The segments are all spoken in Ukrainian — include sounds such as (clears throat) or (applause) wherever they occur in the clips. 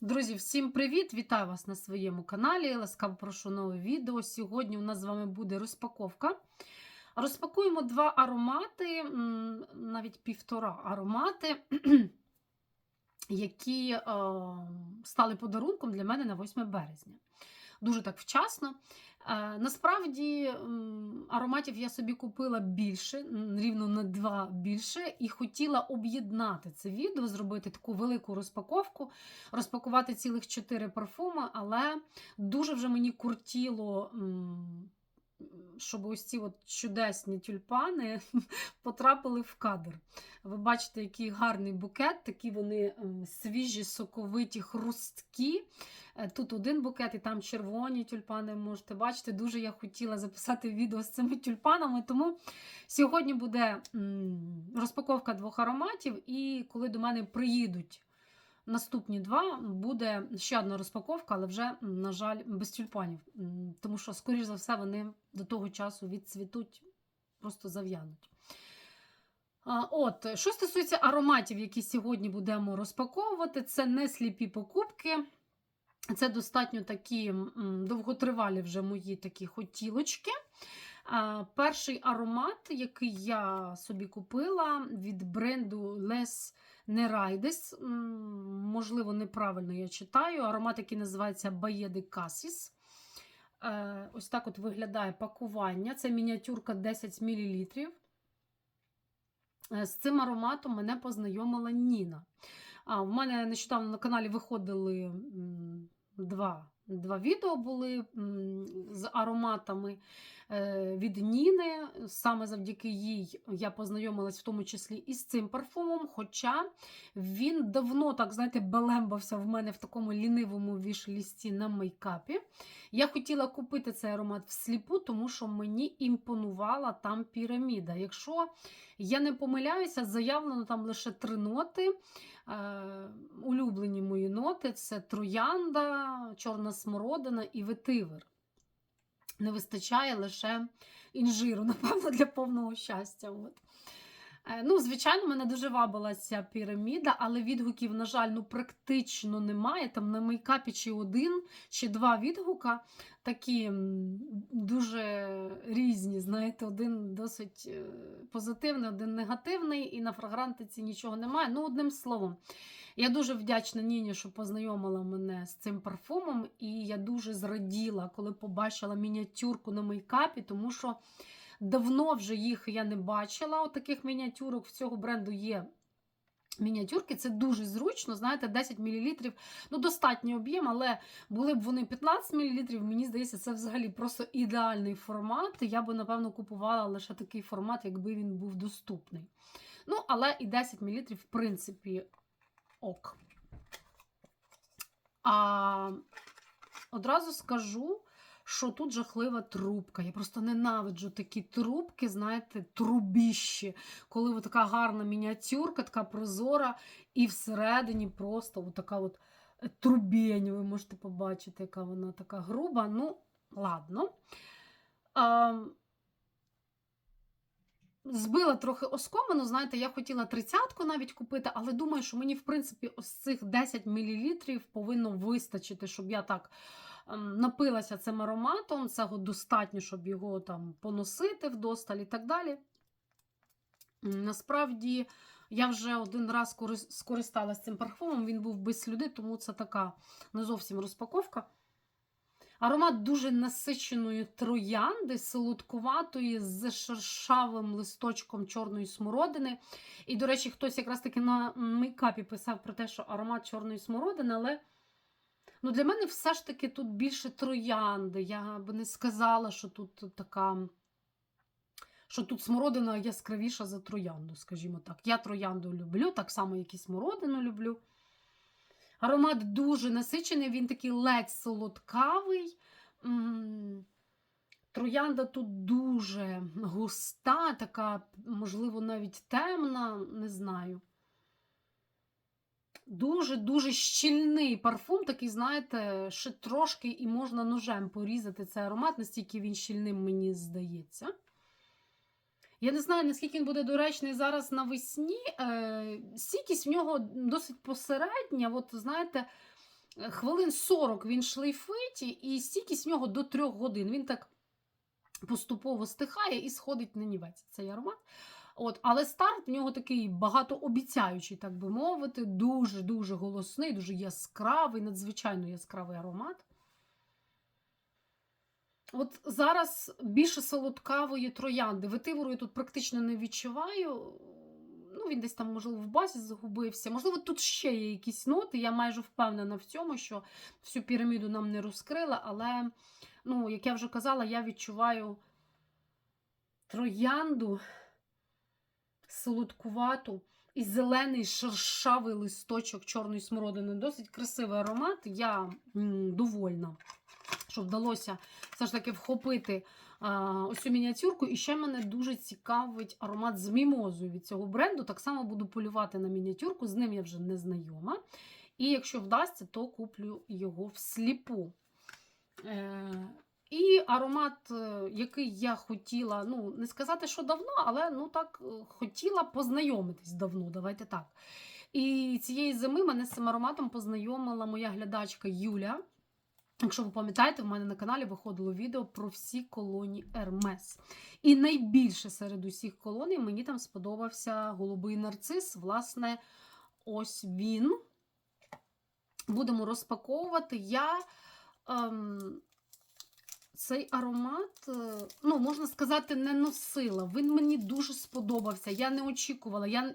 Друзі, всім привіт! Вітаю вас на своєму каналі. Ласкаво прошу нове відео. Сьогодні у нас з вами буде розпаковка. Розпакуємо два аромати, навіть півтора аромати, (clears throat) які е, стали подарунком для мене на 8 березня. Дуже так вчасно. Насправді ароматів я собі купила більше, рівно на два більше, і хотіла об'єднати це відео, зробити таку велику розпаковку, розпакувати цілих чотири парфуми, але дуже вже мені куртіло. Щоб ось ці от чудесні тюльпани (laughs) потрапили в кадр. Ви бачите, який гарний букет, такі вони свіжі, соковиті, хрусткі. Е, Тут один букет, і там червоні тюльпани можете бачити. Дуже я хотіла записати відео з цими тюльпанами, тому сьогодні буде розпаковка двох ароматів, і коли до мене приїдуть наступні два, буде ще одна розпаковка, але вже, на жаль, без тюльпанів. Тому що, скоріш за все, вони до того часу відцвітуть, просто зав'януть. От, що стосується ароматів, які сьогодні будемо розпаковувати, це не сліпі покупки. Це достатньо такі довготривалі вже мої такі хотілочки. Перший аромат, який я собі купила від бренду Les Neraides, можливо, неправильно я читаю. Аромат, який називається de Cassis. Е, Ось так от виглядає пакування. Це мініатюрка 10 мл. Е, З цим ароматом мене познайомила Ніна. А, в мене нещодавно на каналі виходили два, два відео були з ароматами від Ніни. Саме завдяки їй я познайомилась в тому числі і з цим парфумом. Хоча він давно, так знаєте, белембався в мене в такому лінивому віш-лісті на мейкапі. Я хотіла купити цей аромат всліпу, тому що мені імпонувала там піраміда. Якщо я не помиляюся, заявлено там лише три ноти. Е, улюблені мої ноти це троянда, чорна смородина і ветивер. Не вистачає лише інжиру, (laughs) напевно, для повного щастя. От. Е, Ну, звичайно, мене дуже вабила ця піраміда, але відгуків, на жаль, ну, практично немає. Там на мейкапі чи один, чи два відгука такі дуже різні. Знаєте, один досить е, позитивний, один негативний, і на фрагрантиці нічого немає. Ну, одним словом, я дуже вдячна Ніні, що познайомила мене з цим парфумом, і я дуже зраділа, коли побачила мініатюрку на мейкапі, тому що. Давно вже їх я не бачила. От таких мініатюрок в цього бренду є. Мініатюрки це дуже зручно, знаєте, 10 мл, ну достатній об'єм, але були б вони 15 мл, мені здається, це взагалі просто ідеальний формат. Я би, напевно, купувала лише такий формат, якби він був доступний. Ну, але і 10 мл, в принципі, ок. А одразу скажу, що тут жахлива трубка. Я просто ненавиджу такі трубки, знаєте, трубіщі, коли така гарна мініатюрка, така прозора, і всередині просто така от трубень, ви можете побачити, яка вона така груба. Ну, ладно. А, Збила трохи оскомину, знаєте, я хотіла тридцятку навіть купити, але думаю, що мені, в принципі, ось цих 10 мл повинно вистачити, щоб я так напилася цим ароматом. Цього достатньо, щоб його там поносити вдосталь і так далі. Насправді, я вже один раз корис- скористалась цим парфумом, він був без слюди, тому це така не зовсім розпаковка. Аромат дуже насиченої троянди, солодкуватої, з шершавим листочком чорної смородини. І, до речі, хтось якраз таки на мейкапі писав про те, що аромат чорної смородини, але ну, для мене все ж таки тут більше троянди. Я би не сказала, що тут така. Що тут смородина яскравіша за троянду, скажімо так. Я троянду люблю, так само, як і смородину люблю. Аромат дуже насичений, він такий ледь солодкавий. Троянда тут дуже густа, така, можливо, навіть темна, не знаю. Дуже-дуже щільний парфум, такий, знаєте, ще трошки і можна ножем порізати цей аромат, настільки він щільним, мені здається. Я не знаю, наскільки він буде доречний зараз навесні. Е, Стійкість в нього досить посередня. От, знаєте, Хвилин 40 він шлейфить, і стійкість в нього до 3 годин. Він так поступово стихає і сходить на нівець цей аромат. От, але старт в нього такий багатообіцяючий, так би мовити, дуже-дуже голосний, дуже яскравий, надзвичайно яскравий аромат. От зараз більше солодкавої троянди. Ветивору я тут практично не відчуваю. Ну, він десь там, можливо, в базі загубився. Можливо, тут ще є якісь ноти. Я майже впевнена в цьому, що всю піраміду нам не розкрила, але, ну, як я вже казала, я відчуваю троянду солодкувату і зелений шершавий листочок чорної смородини. Досить красивий аромат. Я довольна, що вдалося все ж таки вхопити а, ось цю мініатюрку. І ще мене дуже цікавить аромат з мімозою від цього бренду. Так само буду полювати на мініатюрку, з ним я вже не знайома. І якщо вдасться, то куплю його всліпу. Е, і аромат, е, який я хотіла, ну, не сказати, що давно, але ну так е, хотіла познайомитись давно, давайте так. І цієї зими мене з цим ароматом познайомила моя глядачка Юля. Якщо ви пам'ятаєте, в мене на каналі виходило відео про всі колоні Ермес. І найбільше серед усіх колоній мені там сподобався голубий нарцис. Власне, ось він. Будемо розпаковувати. Я ем, цей аромат, е, ну, можна сказати, не носила. Він мені дуже сподобався. Я не очікувала, я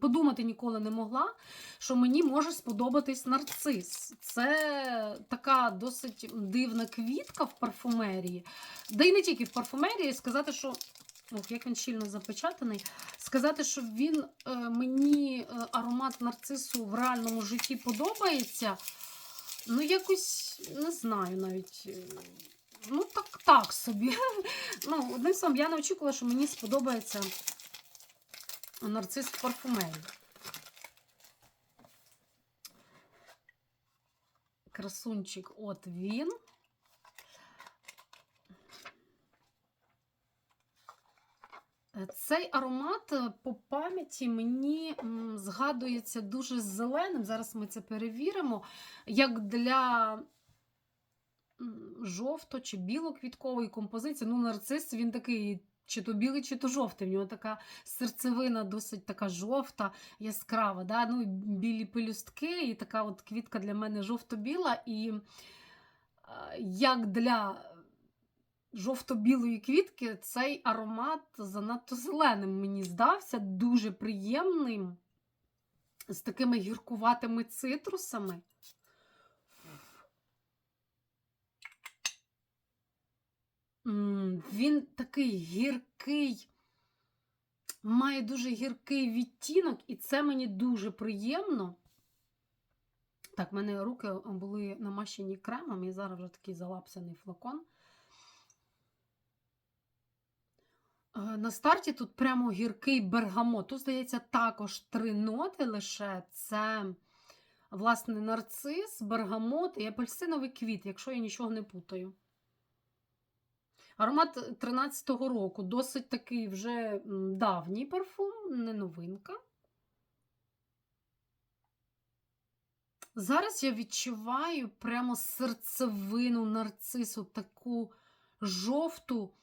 подумати ніколи не могла, що мені може сподобатись нарцис. Це така досить дивна квітка в парфумерії. Да й не тільки в парфумерії, сказати, що. Ох, як він щільно запечатаний. Сказати, що він е, мені е, аромат нарцису в реальному житті подобається. Ну, якось не знаю навіть. Ну, так, так собі. Ну, одним словом, я не очікувала, що мені сподобається нарцис в парфумерії. Красунчик, от він. Цей аромат е, по пам'яті мені згадується дуже зеленим. Зараз ми це перевіримо. Як для жовто чи білоквіткової композиції. Ну, нарцис він такий. Чи то білий, чи то жовтий. В нього така серцевина досить така жовта, яскрава. Да? Ну, білі пелюстки, і така от квітка для мене жовто-біла. І як для жовто-білої квітки цей аромат занадто зеленим мені здався, дуже приємним, з такими гіркуватими цитрусами. Він такий гіркий, має дуже гіркий відтінок, і це мені дуже приємно. Так, в мене руки були намащені кремом, і зараз вже такий залапсаний флакон. Е, На старті тут прямо гіркий бергамот. Тут, здається, також три ноти лише це, власне, нарцис, бергамот і апельсиновий квіт, якщо я нічого не путаю. Аромат 13-го року, досить такий вже давній парфум, не новинка. Зараз я відчуваю прямо серцевину нарцису, таку жовту,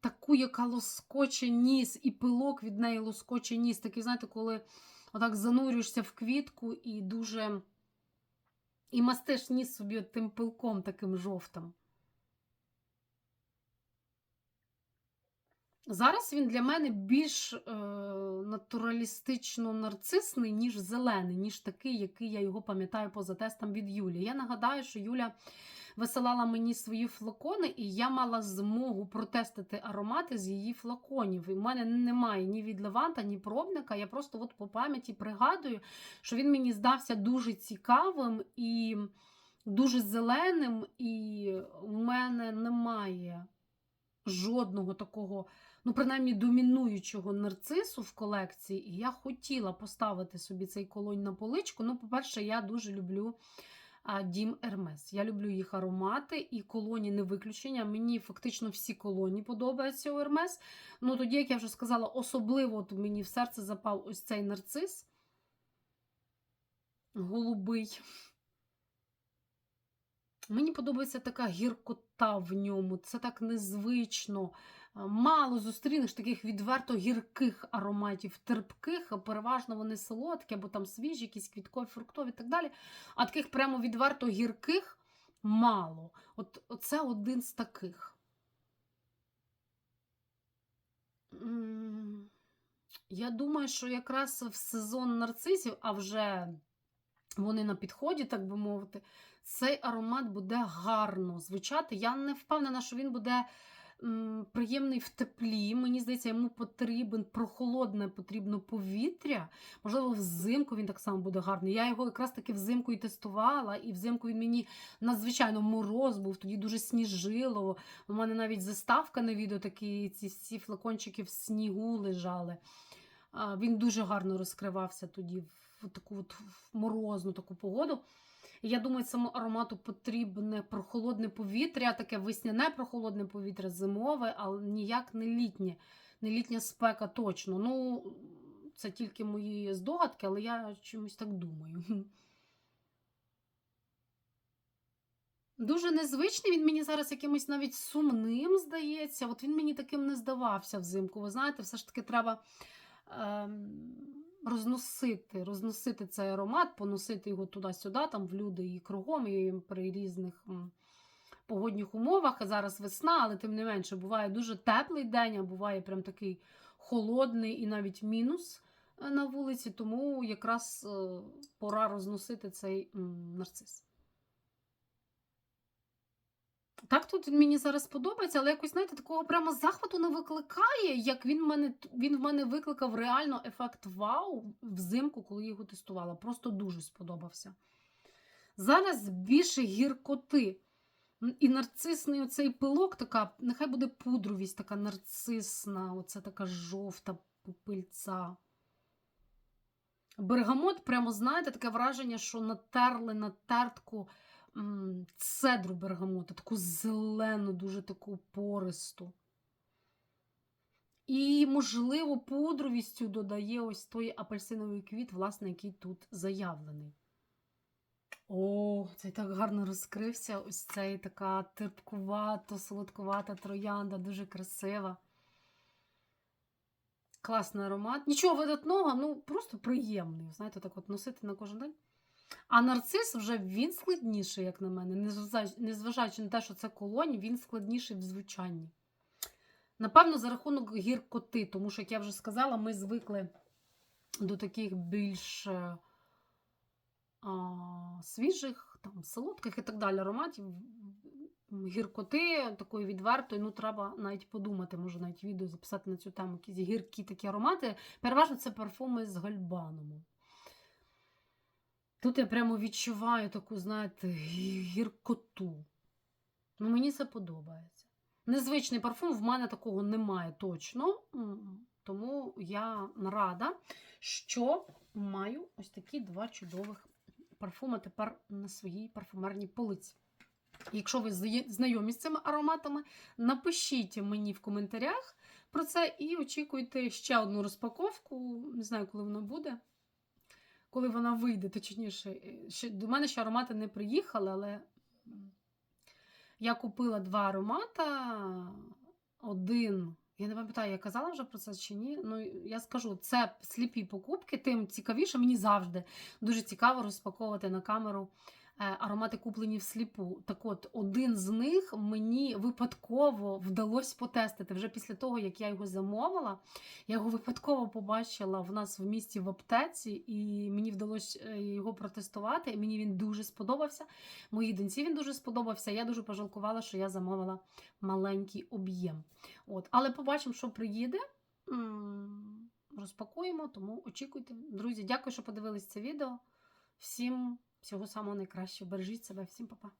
таку, яка лоскоче ніс, і пилок від неї лоскоче ніс. Такий, знаєте, коли отак занурюєшся в квітку і дуже. І мастиш ніс собі тим пилком таким жовтим. Зараз він для мене більш е, натуралістично нарцисний, ніж зелений, ніж такий, який я його пам'ятаю поза тестом від Юлі. Я нагадаю, що Юля висилала мені свої флакони, і я мала змогу протестити аромати з її флаконів. І в мене немає ні від Леванта, ні пробника. Я просто от по пам'яті пригадую, що він мені здався дуже цікавим і дуже зеленим, і в мене немає жодного такого ну, принаймні, домінуючого нарцису в колекції, і я хотіла поставити собі цей колонь на поличку. Ну, по-перше, я дуже люблю Дім Ермес. Я люблю їх аромати, і колоні не виключення. Мені фактично всі колоні подобаються у Ермес. Ну, тоді, як я вже сказала, особливо от мені в серце запав ось цей нарцис голубий. Мені подобається така гіркота в ньому. Це так незвично. Е, Мало зустрінеш таких відверто гірких ароматів, терпких, переважно вони солодкі, або там свіжі, якісь квіткові, фруктові і так далі. А таких прямо відверто гірких мало. От це один з таких. Я думаю, що якраз в сезон нарцисів, а вже вони на підході, так би мовити, цей аромат буде гарно звучати. Я не впевнена, що він буде м, приємний в теплі. Мені здається, йому потрібен прохолодне потрібно повітря. Можливо, взимку він так само буде гарний. Я його якраз таки взимку і тестувала, і взимку він мені надзвичайно мороз був, тоді дуже сніжило. У мене навіть заставка на відео, такі ці всі флакончики в снігу лежали. Він дуже гарно розкривався тоді в таку от морозну таку погоду. Я думаю, цьому аромату потрібне прохолодне повітря, таке весняне прохолодне повітря, зимове, але ніяк не літнє. Не літня спека точно. Ну, це тільки мої здогадки, але я чомусь так думаю. (laughs) Дуже незвичний, він мені зараз якимось навіть сумним здається. От він мені таким не здавався взимку. Ви знаєте, все ж таки треба розносити, розносити цей аромат, поносити його туди-сюди, там в люди і кругом, і при різних погодних умовах. А зараз весна, але тим не менше, буває дуже теплий день, а буває прям такий холодний і навіть мінус е, на вулиці, тому якраз е, пора розносити цей нарцис. Так тут мені зараз подобається, але якось, знаєте, такого прямо захвату не викликає, як він в мене, він в мене викликав реально ефект вау взимку, коли його тестувала. Просто дуже сподобався. Зараз більше гіркоти. І нарцисний оцей пилок, така, нехай буде пудровість, така нарцисна, оце така жовта пильця. Бергамот, прямо, знаєте, таке враження, що натерли на тертку цедру бергамоту, таку зелену, дуже таку пористу. І, можливо, пудровістю додає ось той апельсиновий квіт, власне, який тут заявлений. О, цей так гарно розкрився. Ось цей така терпкувато, солодкувата троянда, дуже красива. Класний аромат. Нічого видатного, ну просто приємний. Знаєте, так от носити на кожен день. А нарцис вже він складніший, як на мене, незважаючи- на те, що це колонь, він складніший в звучанні. Напевно, за рахунок гіркоти, тому що, як я вже сказала, ми звикли до таких більш е, а, свіжих, там, солодких і так далі ароматів. Гіркоти такої відвертої, ну треба навіть подумати, може навіть відео записати на цю тему, якісь гіркі такі аромати. Переважно це парфуми з гальбаном. Тут я прямо відчуваю таку, знаєте, гіркоту. Ну, мені це подобається. Незвичний парфум, в мене такого немає точно. Тому я рада, що маю ось такі два чудових парфуми тепер на своїй парфумерній полиці. Якщо ви знайомі з цими ароматами, напишіть мені в коментарях про це і очікуйте ще одну розпаковку. Не знаю, коли вона буде. Коли вона вийде, точніше, е, ще, до мене ще аромати не приїхали, але я купила два аромата. Один, я не пам'ятаю, я казала вже про це чи ні. Ну, я скажу, це сліпі покупки, тим цікавіше. Мені завжди дуже цікаво розпаковувати на камеру аромати, куплені всліпу. Так от, один з них мені випадково вдалося потестити. Вже після того, як я його замовила, я його випадково побачила в нас в місті в аптеці, і мені вдалося е, його протестувати. І мені він дуже сподобався. Моїй доньці він дуже сподобався. Я дуже пожалкувала, що я замовила маленький об'єм. От. Але побачимо, що приїде. Розпакуємо, тому очікуйте. Друзі, дякую, що подивились це відео. Всім всього самого найкращого. Бережіть себе, всім па-па.